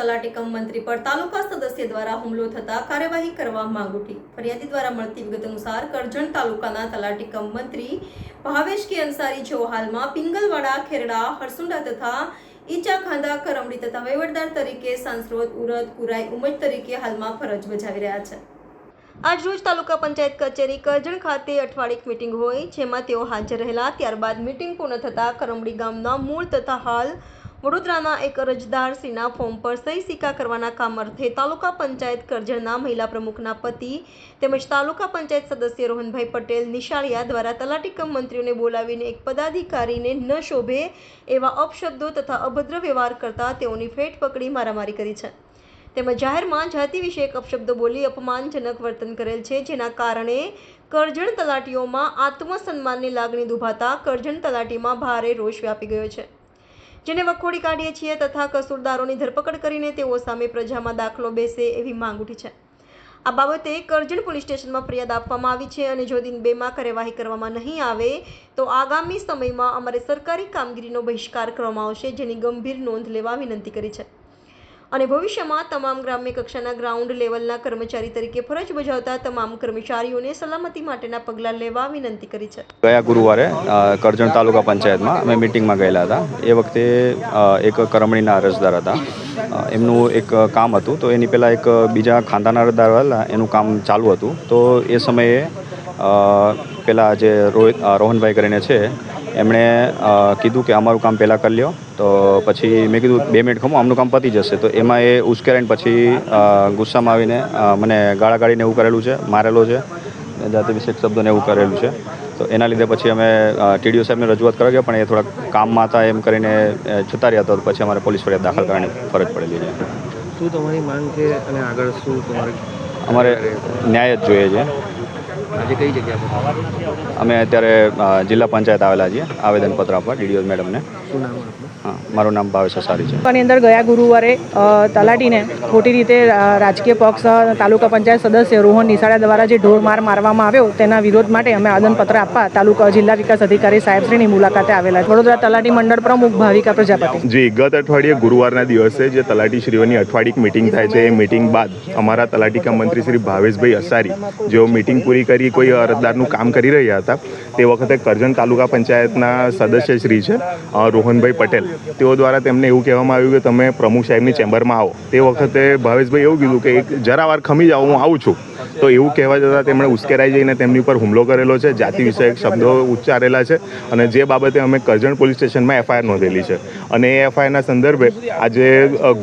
તલાટી કમ મંત્રી પર તાલુકા સદસ્ય દ્વારા હુમલો થતા કાર્યવાહી કરવા માંગ ઉઠી. ફરિયાદી દ્વારા મળતી વિગત અનુસાર કરજણ તાલુકાના તલાટી કમ મંત્રી ભાવેશ કે અંસારી જેઓ હાલમાં પિંગલવાડા, ખેરડા, હરસુંડા તથા ઈચા ખાંદા કરમડી તથા વહીવટદાર તરીકે સાંસરોદ, ઉરદ, કુરાઈ, ઉમજ તરીકે હાલમાં ફરજ બજાવી રહ્યા છે. આજ રોજ તાલુકા પંચાયત કચેરી કરજણ ખાતે અઠવાડિક મિટિંગ હોય, જેમાં તેઓ હાજર રહેલા. ત્યારબાદ મીટિંગ પૂર્ણ થતાં કરમડી ગામના મૂળ તથા હાલ વડોદરાના એક અરજદાર સિંહના ફોર્મ પર સહી સિક્કા કરવાના કામ અર્થે તાલુકા પંચાયત કરજણના મહિલા પ્રમુખના પતિ તેમજ તાલુકા પંચાયત સદસ્ય રોહનભાઈ પટેલ નિશાળિયા દ્વારા તલાટી કમ મંત્રીઓને બોલાવીને એક પદાધિકારીને ન શોભે એવા અપશબ્દો તથા અભદ્ર વ્યવહાર કરતા તેઓની ફેટ પકડી મારામારી કરી છે. તેમજ જાહેરમાં જાતિ વિષયક અપશબ્દો બોલી અપમાનજનક વર્તન કરેલ છે, જેના કારણે કરજણ તલાટીઓમાં આત્મસન્માનની લાગણી દુભાતા કરજણ તલાટીમાં ભારે રોષ વ્યાપી ગયો છે. જેને વખોડી કાઢીએ છીએ તથા કસૂરદારોની ધરપકડ કરીને તેઓ સામે પ્રજામાં દાખલો બેસે એવી માંગ ઉઠી છે. આ બાબતે કરજણ પોલીસ સ્ટેશનમાં ફરિયાદ આપવામાં આવી છે અને જો દિન બેમાં કાર્યવાહી કરવામાં નહીં આવે, તો આગામી સમયમાં અમારે સરકારી કામગીરીનો બહિષ્કાર કરવામાં આવશે જેની ગંભીર નોંધ લેવા વિનંતી કરી છે. અને ભવિષ્યમાં તમામ ગ્રામ્ય કક્ષાના ગ્રાઉન્ડ લેવલના કર્મચારી તરીકે ફરજ બજાવતા તમામ કર્મચારીઓને સલામતી માટેના પગલાં લેવા વિનંતી કરી છે. ગયા ગુરુવારે કરજણ તાલુકા પંચાયતમાં અમે મિટિંગમાં ગયેલા હતા. એ વખતે એક કરમણીના અરજદાર હતા. એમનું એક કામ હતું. તો એની પહેલાં એક બીજા ખાનદાના અરજદાર હતા. એનું કામ ચાલુ હતું. તો એ સમયે પેલા જે રોહિત રોહનભાઈ કરીને છે એમણે કીધું કે અમારું કામ પહેલાં કરી લ્યો તો પછી મેં કીધું બે મિનિટ ખમો આમનું કામ પતી જશે. તો એમાં એ ઉશ્કેરાઈને પછી ગુસ્સામાં આવીને મને મને ગાળાગાળીને એવું કરેલું છે મારેલો છે જાતે વિશેષ શબ્દોને એવું કરેલું છે. તો એના લીધે પછી અમે ટીડીઓ સાહેબને રજૂઆત કરવા ગયા પણ એ થોડાક કામમાં હતા એમ કરીને જતા રહ્યા હતા પછી અમારે પોલીસ ફરિયાદ દાખલ કરવાની ફરજ પડેલી છે. શું તમારી માંગ છે અને આગળ શું તમારે અમારે ન્યાય જ જોઈએ છે. આજે કઈ જગ્યા અમે અત્યારે જિલ્લા પંચાયત આવેલા છીએ. આવેદનપત્ર આપવા ડીડીઓ મેડમને. શું નામ હા મારું નામ ભાવેશ અસારી છે. તાલુકાની અંદર ગયા ગુરુવારે તલાટીને ખોટી રીતે રાજકીય પક્ષ તાલુકા પંચાયત સદસ્ય રોહન નિશાળા દ્વારા જે ઢોર માર મારવામાં આવ્યો તેના વિરોધ માટે અમે આદનપત્ર આપવા તાલુકા જિલ્લા વિકાસ અધિકારી સાહેબશ્રીની મુલાકાતે આવેલા વડોદરા તલાટી મંડળ પ્રમુખ ભાવિકા પ્રજાપતિ. જી ગત અઠવાડિયે ગુરુવારના દિવસે જે તલાટી શ્રીઓની અઠવાડિક મિટિંગ થાય છે એ મિટિંગ બાદ અમારા તલાટીકા મંત્રી શ્રી ભાવેશભાઈ અસારી જેઓ મિટિંગ પૂરી કરી કોઈ અરજદારનું કામ કરી રહ્યા હતા તે વખતે કરજણ તાલુકા પંચાયતના સદસ્ય શ્રી છે રોહનભાઈ પટેલ. તેઓ દ્વારા તેમને એવું કહેવામાં આવ્યું કે તમે પ્રમુખ સાહેબની ચેમ્બરમાં આવો. તે વખતે ભાવેશભાઈ એવું કીધું કે એક જરા વાર ખમી જાઓ, હું આવું છું. તો એવું કહેવા જતાં તેમણે ઉશ્કેરાઈ જઈને તેમની ઉપર હુમલો કરેલો છે. જાતિ વિષયક શબ્દો ઉચ્ચારેલા છે અને જે બાબતે અમે કરજણ પોલીસ સ્ટેશનમાં એફઆઈઆર નોંધેલી છે. અને એ એફઆઈઆરના સંદર્ભે આજે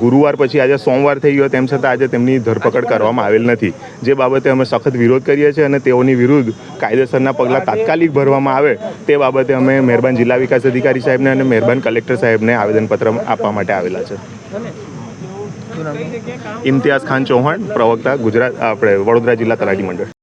ગુરુવાર પછી, આજે સોમવાર થઈ ગયો, તેમ છતાં આજે તેમની ધરપકડ કરવામાં આવેલ નથી. જે બાબતે અમે સખત વિરોધ કરીએ છીએ અને તેઓની વિરુદ્ધ કાયદેસરના પગલાં તાત્કાલિક ભરવામાં આવે, તે બાબતે અમે મહેરબાન જિલ્લા વિકાસ અધિકારી સાહેબને અને મહેરબાન કલેક્ટર સાહેબને આવેદનપત્ર આપવા માટે આવેલા છે. ઇમ્તિયાઝ ખાન ચૌહાણ પ્રવક્તા ગુજરાત આપણે વડોદરા જિલ્લા તલાટી મંડળ.